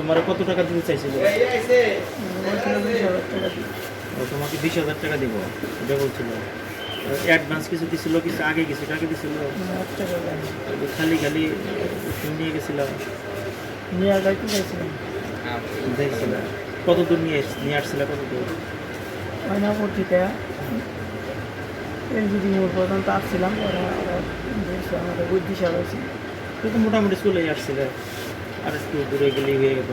তোমার কত টাকা দিতে চাইছিল? ও তোমাকে বিশ হাজার টাকা দিব এটা বলছিল। অ্যাডভান্স কিছু দিছিল কিছু আগে কিছু টাকা দিছিল? খালি খালি নিয়ে গেছিলাম নিয়ে যাইতে চাইছিলাম দেখছিল। কত দূর নিয়ে এস- নিয়ে আসছিল কত দূর? ময়নাপুর থেকে এলজিডি মোড় পর্যন্ত আসছিলাম আমাদের বুদ্ধি সাজাইছে। তুই তো মোটামুটি চলে আসছিল। আর একটু দূরে গেলেই হয়ে গেল।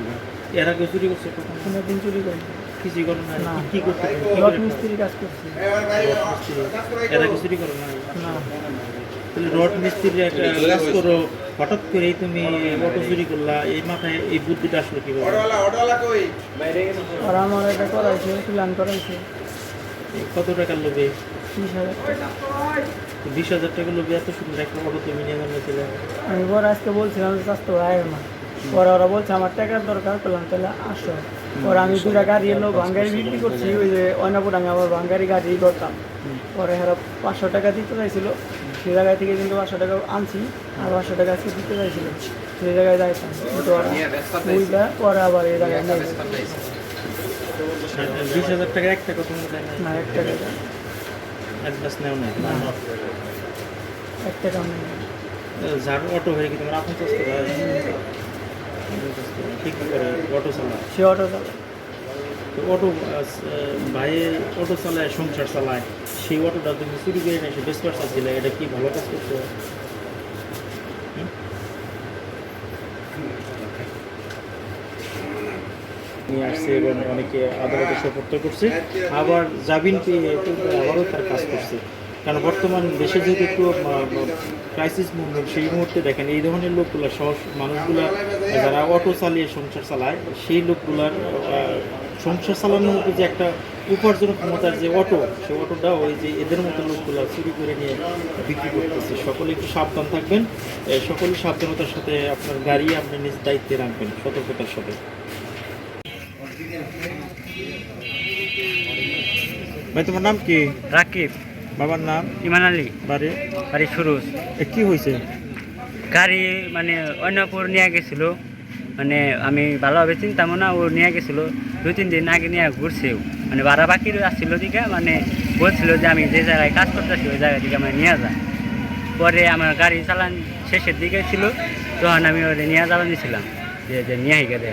এর আগে চুরি করছে কোনো দিন চুরি করি কিছুই করো না না। কি- কি করতে? কি করে মিস্ত্রি কাজ করছি? এর আগে চুরি করো না না। তাহলে রড মিস্ত্রির একটা কাজ করো। হঠাৎ করেই তুমি অটো চুরি করলা। এই মাথায় এই বুদ্ধিটা আসলো কীভাবে? ওরা আমার এটা করাইছে প্ল্যান করাইছে। কত টাকার লোভে? বিশ হাজার টাকা। বিশ হাজার টাকা লোভে এত সুন্দর একটা অটো তুমি নিয়ে জানিয়েছিলে আমি বড় আজকে বলছিলাম যে স্বাস্থ্য আয় না। পরে ওরা বলছে আমার টাকার দরকার করলাম তাহলে আসো। পরে আমি দুটা গাড়ি এলো ভাঙ্গারি বিক্রি করছি ওই যে অন্যপুর আমি আবার ভাঙ্গারি গাড়ি করতাম পরে হেরা পাঁচশো টাকা দিতে চাইছিল সেই জায়গায় থেকে কিন্তু পাঁচশো টাকা আনছি আর পাঁচশো টাকা আজকে দিতে চাইছিল সেই জায়গায় যাইতাম। কিন্তু ওরা পরে আবার এই জায়গায় নেই বিশ হাজার টাকা এক টাকা না। এক টাকা অ্যাডভান্স নেও না না। এক টাকা নেই। যার অটো হয়ে কি তোমার আপন চাষ? ঠিক করে অটো চালায়। সে অটো চালায়। অটো ভাই অটো চালায় সংসার চালায়। সেই অটোটা তুমি চুরি করে নিয়ে এসে বেশ পারছা দিলে এটা কি ভালো কাজ করছ? নিয়ে আসছে এবং অনেকে আদালতে সোপর্দ করছে। আবার জামিন পেয়ে আবারও তার কাজ করছে। কারণ বর্তমান দেশে যেহেতু একটু ক্রাইসিস মুভমেন্ট সেই মুহূর্তে দেখেন এই ধরনের লোকগুলো সহজ মানুষগুলা, যারা অটো চালিয়ে সংসার চালায়, সেই লোকগুলার সংসার চালানোর মতো যে একটা উপার্জন ক্ষমতার যে অটো সে অটোটা ওই যে এদের মতো লোকগুলো চুরি করে নিয়ে বিক্রি করতেছে। সকলে একটু সাবধান থাকবেন সকলে সাবধানতার সাথে আপনার গাড়ি আপনি নিজ দায়িত্বে রাখবেন, সতর্কতার সাথে। ভাই, তোমার নাম কি? রাকিব। বাবার নাম? ইমান আলী। বাড়ি? বাড়ি সুরুজ। এ, কি হয়েছে গাড়ি মানে অন্যপুর নিয়ে গেছিল। মানে আমি ভালোভাবে চিন্তাম না ও নিয়ে গেছিল। দুই তিন দিন আগে নিয়ে ঘুরছেও মানে ভাড়া বাকি আসছিল দিকে মানে বলছিল যে আমি যে জায়গায় কাজ করতেছি ওই জায়গা থেকে আমার নিয়ে যায় পরে আমার গাড়ি চালান শেষের দিকে ছিল তখন আমি ওরে নিয়ে যাওয়া দিয়েছিলাম যে যে নিয়ে গেলে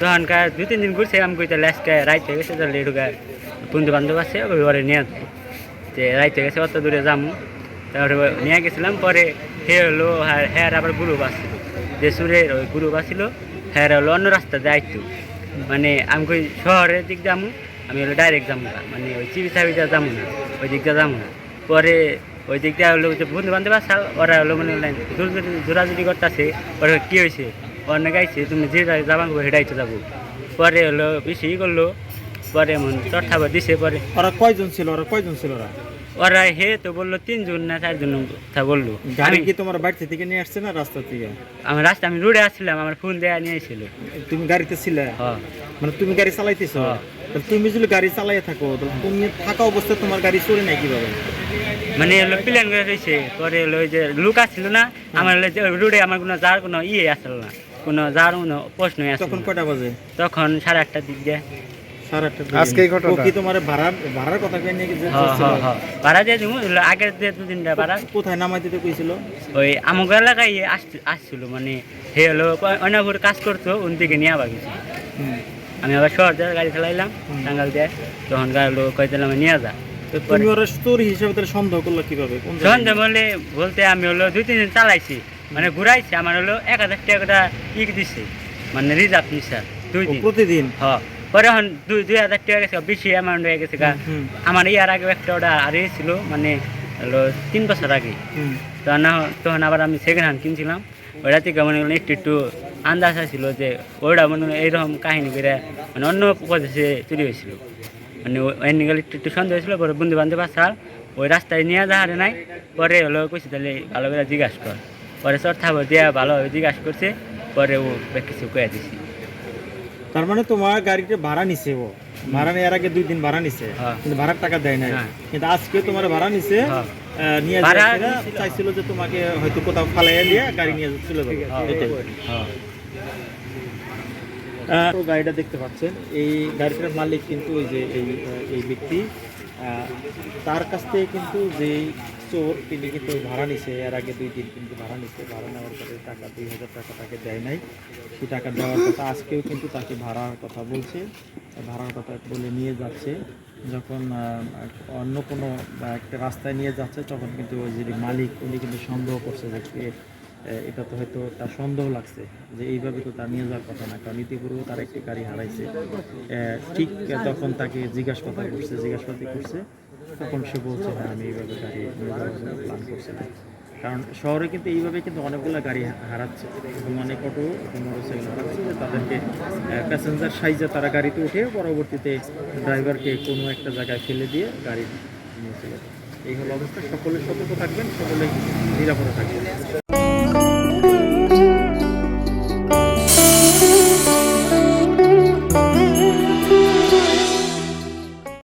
তখন কার দুই তিন দিন ঘুরছে আমি কইতে লাস্টে রাইতে গেছে তাহলে এটুকা বন্ধু বান্ধব আছে ওরে নিয়ে যায় যে রাইতে গেছে, অত দূরে যাব তারপরে নিয়ে গেছিলাম, পরে হে হলো হ্যাঁ আবার গ্রুপ আসছিল যে সুরের ওই গ্রুপ আসছিল হ্যাঁ হলো অন্য রাস্তা যাইতো মানে আমি কই, শহরের দিক যাব আমি হলো ডাইরেক্ট যাব না। মানে ওই চিবি চাবিটা যাব না, ওই দিকটা যাব না। পরে ওই দিকটা হলো যে বন্ধু বান্ধব আসাল ওরা হলো মানে জোরাজুরি করতেছে ওরা কী হয়েছে? অন্য গাইছে, তুমি যে যাবা হেঁটাইতে যাব। পরে হলো বেশি করল পরে এমন চট্টাবার দিছে পরে। ওরা কয়জন ছিল? ওরা কয়জন ছিল ওরা? ওরা হে তো বলল তিনজন না চারজন তা বলল। গাড়ি আমি কি তোমার বাড়ি থেকে নিয়ে আসছে না রাস্তা থেকে? আমার রাস্তা আমি রোডে আসছিলাম আমার ফোন দেয়া নিয়ে নিয়েছিল তুমি গাড়িতে ছিলে? মানে তুমি গাড়ি চালাইতেছো। তুমি যদি গাড়ি চালাই থাকো তুমি থাকা অবস্থায় তোমার গাড়ি চলে নাই কীভাবে? মানে হলো প্লেন করে রয়েছে পরে হলো ওই যে লুক আসছিল না আমার রোডে আমার কোনো যার কোনো ইয়ে আসলো না কোনো যার কোনো প্রশ্নই আসলো তখন না। কয়টা বাজে? তখন সাড়ে আটটার দিক দিয়ে। আজকে এই কি তোমার ভাড়া ভাড়ার কথা কই নিয়ে গেছে? হ্যাঁ হ্যাঁ হ্যাঁ। ভাড়া দিয়ে দিব আগের যে দু ভাড়া। কোথায় নামাই দিতে কইছিল? ওই আমাকে এলাকায় আসছিল মানে হে হলো অনাপুর কাজ করতো ওন থেকে নিয়ে আবার গেছিল আমি আবার শহর দিয়ে গাড়ি চালাইলাম টাঙ্গাল দিয়ে। তখন গাড়ি লোক কইতাম নিয়ে যা। তো তুমি ওরা স্টোরি হিসেবে তাহলে সন্দেহ করল কীভাবে? কোন বলে বলতে আমি হলো দুই তিন দিন চালাইছি। মানে ঘুরাইছি আমার হলো এক হাজার টাকাটা ই দিছে। মানে রিজার্ভ নিছে দুই দিন। প্রতিদিন? হ পরে এখন দুই দুই হাজার টাকা গেছে বেশি অ্যামাউন্ট হয়ে গেছে আমার ইয়ার আগে একটা ওটা আর ছিল মানে হলো তিন বছর আগে। তখন তখন আবার আমি সেকেন্ড হ্যান্ড কিনছিলাম। ওটা থেকে মানে হলো একটু একটু আন্দাজ ছিল যে ওটা মানে এইরকম কাহিনী করে মানে অন্য প্রদেশে চুরি হয়েছিল। মানে এনে গেলে একটু একটু সন্দেহ হয়েছিল পরে বন্ধু বান্ধব আসাল ওই রাস্তায় নিয়ে যাওয়ার নাই। পরে হলো কইছি তাহলে ভালো করে জিজ্ঞাসা কর। পরে চর থাবো দিয়া ভালোভাবে জিজ্ঞাসা করছে পরে ও কিছু কয়ে দিছি। তার মানে তোমার গাড়িতে ভাড়া নিছে ও। ভাড়া নেওয়ার আগে দুই দিন ভাড়া নিছে হ্যাঁ। কিন্তু ভাড়ার টাকা দেয় নাই। হ্যাঁ। কিন্তু আজকে তোমার ভাড়া নিছে হ্যাঁ। নিয়ে চাইছিল যে তোমাকে হয়তো কোথাও ফালাইয়া দিয়ে গাড়ি নিয়ে চলে যাবে তো গাড়িটা দেখতে পাচ্ছেন এই গাড়িটার মালিক কিন্তু ওই যে এই এই ব্যক্তি তার কাছ থেকে কিন্তু যে চোর তিনি কিন্তু ভাড়া নিছে, এর আগে দুই দিন কিন্তু ভাড়া নিছে। ভাড়া নেওয়ার পরে টাকা, দুই হাজার টাকা তাকে দেয় নাই। সেই টাকা দেওয়ার কথা আজকেও কিন্তু তাকে ভাড়ার কথা বলছে। ভাড়ার কথা বলে নিয়ে যাচ্ছে। যখন অন্য কোনো একটা রাস্তায় নিয়ে যাচ্ছে, তখন কিন্তু ওই যে মালিক, উনি কিন্তু সন্দেহ করছে যে এটা তো হয়তো তার সন্দেহ লাগছে যে এইভাবে তো তার নিয়ে যাওয়ার কথা না, কারণ ইতিপূর্বে তার একটি গাড়ি হারাইছে। ঠিক তখন তাকে জিজ্ঞাসাবাদ করছে জিজ্ঞাসাবাদ করছে, তখন সে বলছে হ্যাঁ আমি এইভাবে গাড়ি নিয়ে যাওয়ার জন্য প্ল্যান কারণ শহরে কিন্তু এইভাবে কিন্তু অনেকগুলো গাড়ি হারাচ্ছে এবং অনেক অটো মোটরসাইকেল হারাচ্ছে। যে তাদেরকে প্যাসেঞ্জার সাইজে তারা গাড়িতে উঠে পরবর্তীতে ড্রাইভারকে কোনো একটা জায়গায় ফেলে দিয়ে গাড়ি নিয়ে চলে এই হলো অবস্থা। সকলে সতর্ক থাকবেন সকলে নিরাপদে থাকবেন।